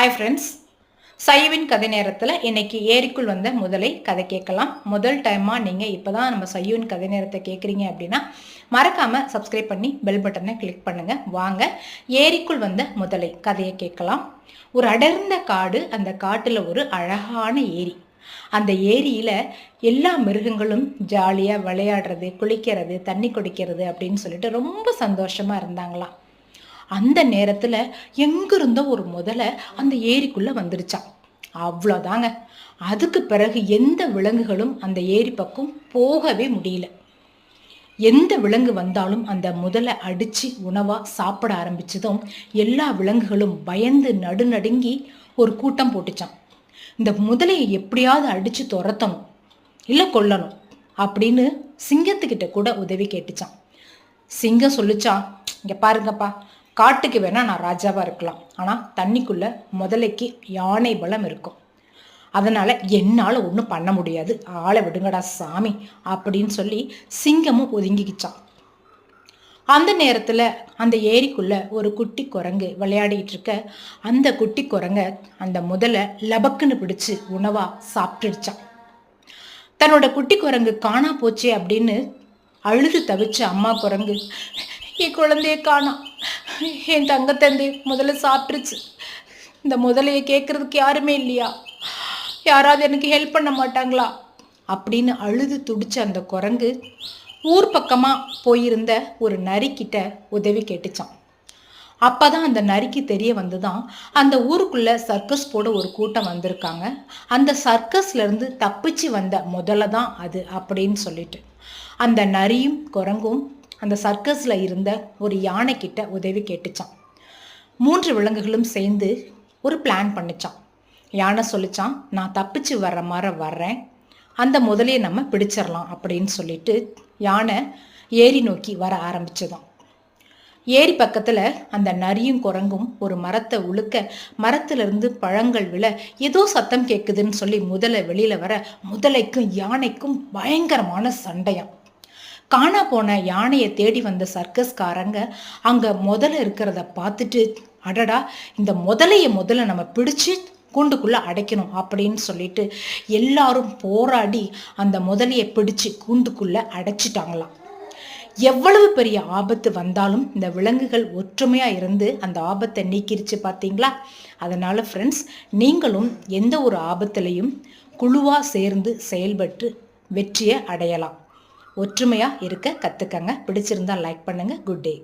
Hi friends சைவின் கதை நேரத்தில் இன்னைக்கு ஏரிக்குள் வந்த முதலை கதை கேட்கலாம். முதல் டைமாக நீங்கள் இப்போ தான் நம்ம சையுவின் கதை நேரத்தை கேட்குறீங்க அப்படின்னா மறக்காமல் சப்ஸ்கிரைப் பண்ணி பெல் பட்டனை கிளிக் பண்ணுங்கள் வாங்க ஏரிக்குள் வந்த முதலை கதையை கேட்கலாம். ஒரு அடர்ந்த காடு அந்த காட்டில் ஒரு அழகான ஏரி. அந்த ஏரியில் எல்லா மிருகங்களும் ஜாலியாக விளையாடுறது குளிக்கிறது தண்ணி குடிக்கிறது அப்படின்னு சொல்லிட்டு ரொம்ப சந்தோஷமாக இருந்தாங்களாம். அந்த நேரத்தில் எங்கிருந்தோ ஒரு முதலை அந்த ஏரிக்குள்ளே வந்துடுச்சான் அவ்வளோதாங்க அதுக்கு பிறகு எந்த விலங்குகளும் அந்த ஏரி பக்கம் போகவே முடியல. எந்த விலங்கு வந்தாலும் அந்த முதலை அடித்து உணவாக சாப்பிட ஆரம்பிச்சதும் எல்லா விலங்குகளும் பயந்து நடுநடுங்கி ஒரு கூட்டம் போட்டுச்சான் இந்த முதலையை எப்படியாவது அடித்து துரத்தணும் இல்லை கொல்லணும் அப்படின்னு சிங்கத்துக்கிட்ட கூட உதவி கேட்டுச்சான் சிங்கம் சொல்லிச்சான் இங்கே பாருங்கப்பா காட்டுக்கு வேணால் நான் ராஜாவாக இருக்கலாம். ஆனால் தண்ணிக்குள்ளே முதலைக்கு யானை பலம் இருக்கும். அதனால் என்னால் ஒன்றும் பண்ண முடியாது. ஆளை விடுங்கடா சாமி அப்படின்னு சொல்லி சிங்கமும் ஒதுங்கிக்கிச்சான். அந்த நேரத்தில் அந்த ஏரிக்குள்ள ஒரு குட்டி குரங்கு விளையாடிட்டு இருக்க அந்த குட்டி குரங்க அந்த முதலை லபக்குன்னு பிடிச்சு உணவா சாப்பிட்டுடுச்சான். தன்னோட குட்டி குரங்கு காணா போச்சே அப்படின்னு அழுது தவிச்ச அம்மா குரங்கு என் குழந்தைய காணாம் என் தங்கத்தந்தை முதல்ல சாப்பிட்டுருச்சு. இந்த முதலையை கேட்குறதுக்கு யாருமே இல்லையா? யாராவது எனக்கு ஹெல்ப் பண்ண மாட்டாங்களா? அப்படின்னு அழுது துடிச்ச அந்த குரங்கு ஊர் பக்கமாக போயிருந்த ஒரு நரிக்கிட்ட உதவி கேட்டுச்சான் அப்போ தான் அந்த நரிக்கு தெரிய வந்து தான் அந்த ஊருக்குள்ளே சர்க்கஸ் போட ஒரு கூட்டம் வந்திருக்காங்க. அந்த சர்க்கஸ்லேருந்து தப்பிச்சு வந்த முதல்ல தான் அது அப்படின்னு சொல்லிட்டு. அந்த நரியும் குரங்கும் அந்த சர்க்கஸில் இருந்த ஒரு யானை உதவி கேட்டுச்சான் மூன்று விலங்குகளும் சேர்ந்து ஒரு பிளான் பண்ணிச்சான் யானை சொல்லிச்சான் நான் தப்பிச்சு வர்ற மாதிரி வர்றேன். அந்த முதலையை நம்ம பிடிச்சிடலாம் அப்படின்னு சொல்லிட்டு யானை ஏரி நோக்கி வர ஆரம்பிச்சதாம். ஏரி பக்கத்தில் அந்த நரியும் குரங்கும் ஒரு மரத்தை உழுக்க மரத்திலிருந்து பழங்கள் விழ ஏதோ சத்தம் கேட்குதுன்னு சொல்லி முதலை வெளியில் வர முதலைக்கும் யானைக்கும் பயங்கரமான சண்டையாம். காணா போன யானையை தேடி வந்த சர்க்கஸ்காரங்க அங்க முதல்ல இருக்கிறத பார்த்துட்டு அடடா இந்த முதலையை முதல்ல நம்ம பிடிச்சு கூண்டுக்குள்ள அடைக்கணும் அப்படின்னு சொல்லிட்டு எல்லாரும் போராடி அந்த முதலையை பிடிச்சு கூண்டுக்குள்ள அடைச்சிட்டாங்களாம். எவ்வளவு பெரிய ஆபத்து வந்தாலும் இந்த விலங்குகள் ஒற்றுமையா இருந்து அந்த ஆபத்தை நீக்கிருச்சு பார்த்தீங்களா? அதனால ஃப்ரெண்ட்ஸ் நீங்களும் எந்த ஒரு ஆபத்துலையும் குழுவா சேர்ந்து செயல்பட்டு வெற்றியை அடையலாம். ஒற்றுமையாக இருக்க கற்றுக்கங்க பிடிச்சிருந்தா லைக் பண்ணுங்கள் குட் டே